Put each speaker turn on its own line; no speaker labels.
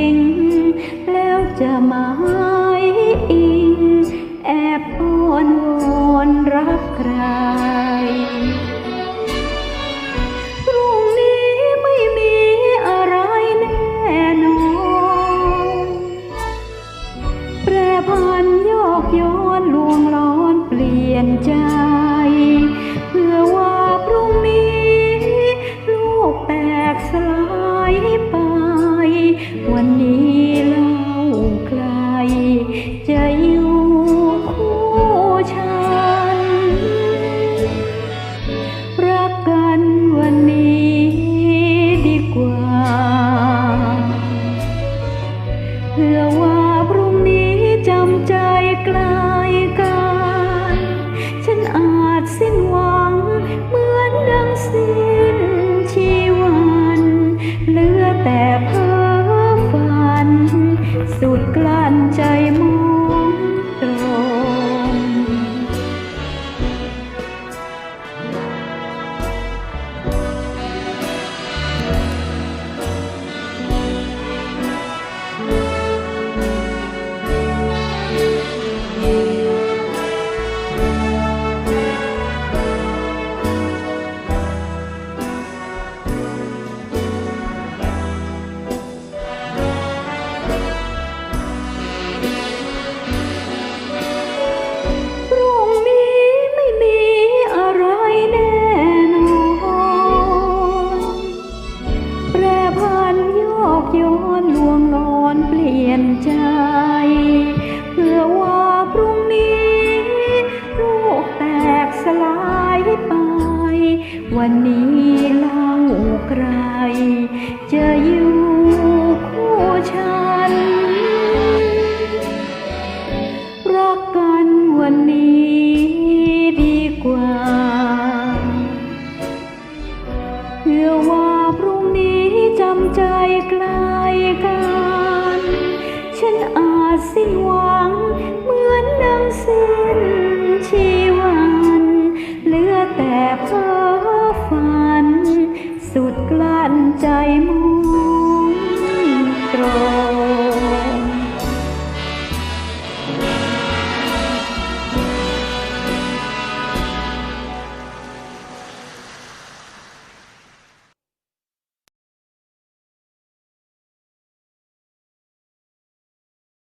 ิงแล้วจะมาให้อิง แอบอ้อนวอนรับใคร กลากายฉันอาจสิ้น วันนี้เล่าใคร จะอยู่คู่ฉัน รักกันวันนี้ดีกว่า เพื่อว่าพรุ่งนี้จำใจไกลกัน ฉันอาจสิ้นหวังเหมือนดังสิ้นชีวัน เหลือแต่ภ สุดกลั้นใจมุ่งตรง